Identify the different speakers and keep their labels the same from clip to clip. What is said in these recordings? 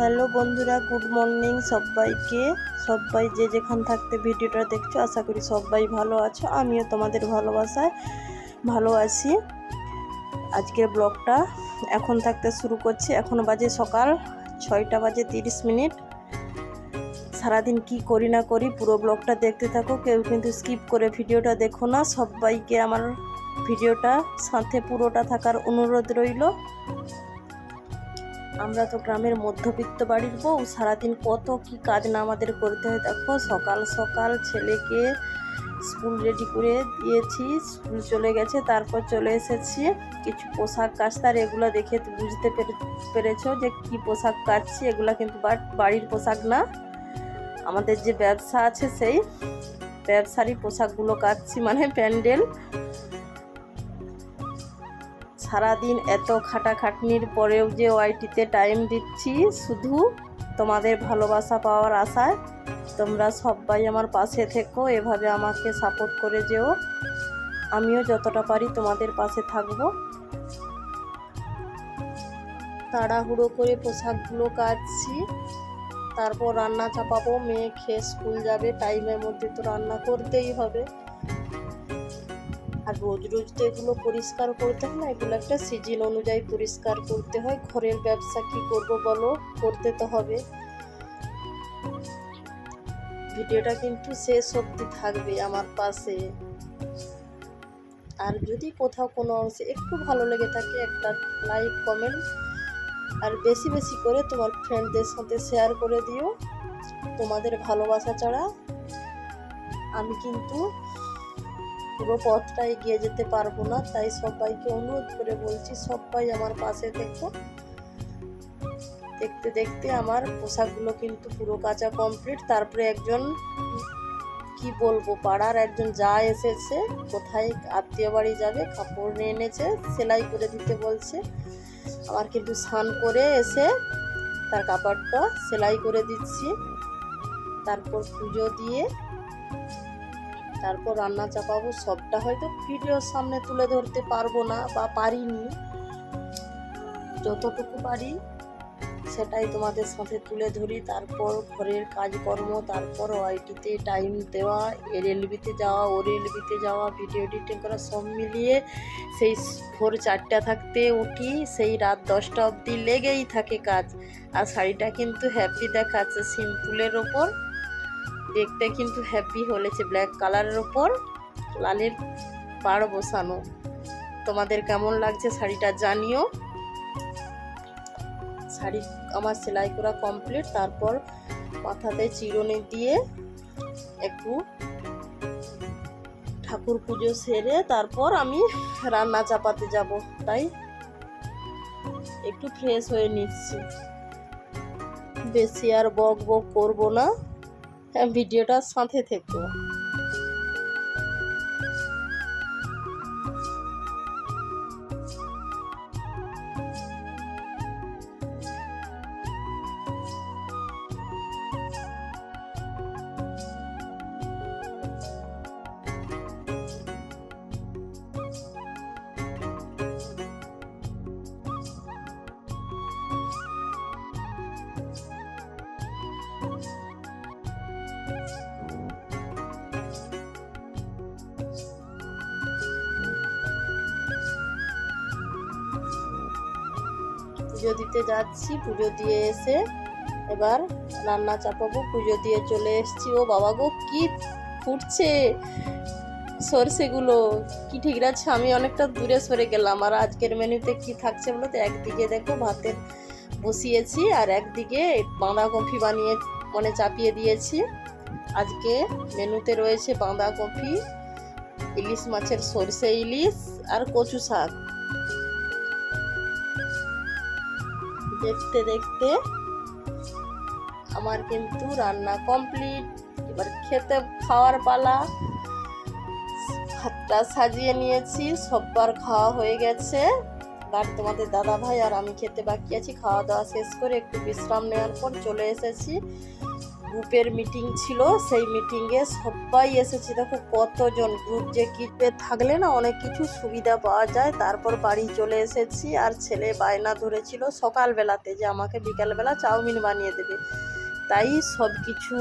Speaker 1: Hello বন্ধুরা, good morning সবাইকে। সবাই যে যেখান থাকতে ভিডিওটা দেখছ, আশা করি সবাই ভালো আছো। আমিও তোমাদের ভালোবাসায় ভালো আছি। আজকের ব্লগটা এখন থাকতে শুরু করছি। এখন বাজে সকাল ছয়টা বাজে তিরিশ মিনিট। সারাদিন কি করি না করি, পুরো ব্লগটা দেখতে থাকো। কেউ কিন্তু স্কিপ করে ভিডিওটা দেখো না। সবাইকে আমার ভিডিওটা সাথে পুরোটা থাকার অনুরোধ রইল। আমরা তো গ্রামের মধ্যবিত্ত বাড়ির বউ, সারাদিন কত কি কাজ না আমাদের করতে হয় দেখো, সকাল সকাল ছেলেকে স্কুল রেডি করে দিয়েছি, স্কুল চলে গেছে, তারপর চলে এসেছি। কিছু পোশাক কাচতার এগুলো দেখে বুঝতে পেরে- পেরেছ যে কি পোশাক কাচছি এগুলো কিন্তু বাড়ির পোশাক না। আমাদের যে ব্যবসা আছে সেই ব্যবসারই পোশাকগুলো কাচ্ছি মানে প্যান্ডেল। সারাদিন এত খাটাখাটনির পরেও যে ওয়াইটিতে টাইম দিচ্ছি, শুধু তোমাদের ভালোবাসা পাওয়ার আশায়। তোমরা সবাই আমার পাশে থেকো, এভাবে আমাকে সাপোর্ট করে যেও। আমিও যতটা পারি তোমাদের পাশে থাকব। তাড়াহুড়ো করে পোশাকগুলো কাচ্ছি তারপর রান্না চাপাবো, মেয়ে খেয়ে স্কুল যাবে টাইমের মধ্যে তো রান্না করতেই হবে। আর রোজ রোজ তো এগুলো পরিষ্কার করতে হয় না, এগুলো একটা সিজন অনুযায়ী পরিষ্কার করতে হয়। ঘরের ব্যবসা কি করব বলো? করতে তো হবে। ভিডিওটা কিন্তু শেষ অবধি থাকবে আমার পাশে। আর যদি কোথাও কোনো অংশে একটু ভালো লেগে থাকে, একটা লাইক, কমেন্ট, আর বেশি বেশি করে তোমার ফ্রেন্ডদের সাথে শেয়ার করে দিও। তোমাদের ভালোবাসা ছাড়া আমি কিন্তু পুরো পথটা এগিয়ে যেতে পারব না, তাই সবাইকে অনুরোধ করে বলছি, সবাই আমার পাশে থেকো। দেখতে দেখতে আমার পোশাকগুলো কিন্তু পুরো কাঁচা কমপ্লিট তারপরে একজন, কি বলব, পাড়ার একজন যা এসেছে, কোথায় আত্মীয় বাড়ি যাবে, কাপড় নিয়ে এনেছে, সেলাই করে দিতে বলছে। আমার কিন্তু স্নান করে এসে তার কাপড়টা সেলাই করে দিচ্ছি। তারপর পুজো দিয়ে তারপর রান্না চাপাবো, সবটা হয়তো ভিডিওর সামনে তুলে ধরতে পারব না বা পারিনি। যতটুকু পারি, সেটাই তোমাদের সাথে তুলে ধরি। তারপর ঘরের কাজকর্ম, তারপর ওয়াইটিতে টাইম দেওয়া এর এলবিতে যাওয়া ওর এলবিতে যাওয়া ভিডিও এডিটিং করা, সব মিলিয়ে সেই ভোর চারটা থাকতে উঠি, সেই রাত দশটা অবধি লেগেই থাকে কাজ। আর শাড়িটা কিন্তু হ্যাপি দেখাচ্ছে সিম্পুলের ওপর। দেখতে কিন্তু হ্যাপি হলেছে ব্ল্যাক কালারের ওপর লালের পাড় বসানো। তোমাদের কেমন লাগছে শাড়িটা জানিও। শাড়ি আমার সেলাই করা কমপ্লিট তারপর মাথাতে চিরুনি দিয়ে একটু ঠাকুর পুজো সেরে তারপর আমি রান্না চাপাতে যাব, তাই একটু ফ্রেশ হয়ে নিচ্ছি। বেশি আর বক বক করব না। ভিডিওটার সাথে থেকো। পুজো দিতে যাচ্ছি, পুজো দিয়ে এসে এবার রান্না চাপাবো, পুজো দিয়ে চলে এসেছি। ও বাবা গো, কি ফুটছে সর্ষেগুলো। কি ঠিক আছে আমি অনেকটা দূরে সরে গেলাম। আর আজকের মেনুতে কি থাকছে বলো তো? একদিকে দেখো ভাতের বসিয়েছি, আর একদিকে বাঁধাকপি বানিয়ে মানে চাপিয়ে দিয়েছি। আজকে মেনুতে রয়েছে বাঁধাকপি, ইলিশ মাছের সর্ষে ইলিশ, আর কচু শাক। দেখতে দেখতে আমার কিন্তু রান্না কমপ্লিট এবার খেতে খাওয়ার পালা। ভাতটা সাজিয়ে নিয়েছি, সববার খাওয়া হয়ে গেছে। বাড়ি তোমাদের দাদা ভাই আর আমি খেতে বাকি আছি, খাওয়া দাওয়া শেষ করে একটু বিশ্রাম নেওয়ার পর চলে এসেছি। গ্রুপের মিটিং ছিল, সেই মিটিংয়ে সবাই এসেছে দেখো কতজন গ্রুপ যে কিপে থাকলে না অনেক কিছু সুবিধা পাওয়া যায়। তারপর বাড়ি চলে এসেছি আর ছেলে বায়না ধরেছিল সকালবেলাতে যে আমাকে বিকালবেলা চাউমিন বানিয়ে দেবে। তাই সব কিছু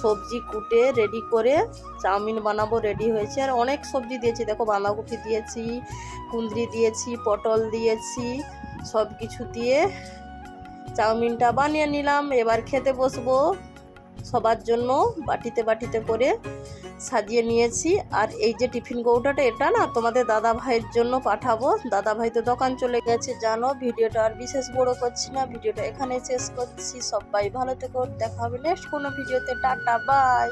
Speaker 1: সবজি কুটে রেডি করে চাউমিন বানাবো রেডি হয়েছে। আর অনেক সবজি দিয়েছি, দেখো বাঁধাকপি দিয়েছি, কুঁদরি দিয়েছি, পটল দিয়েছি সব কিছু দিয়ে চাউমিনটা বানিয়ে নিলাম। এবার খেতে বসবো। সবার জন্য বাটিতে বাটিতে করে সাজিয়ে নিয়েছি। আর এই যে টিফিন কৌটাটা, এটা না তোমাদের দাদা ভাইয়ের জন্য পাঠাবো। দাদা ভাই তো দোকান চলে গেছে, জানো। ভিডিওটা আর বিশেষ বড় করছি না। ভিডিওটা এখানে শেষ করছি। সবাই ভালো থেকো। দেখা হবে নেক্সট কোনো ভিডিওতে। Tata bye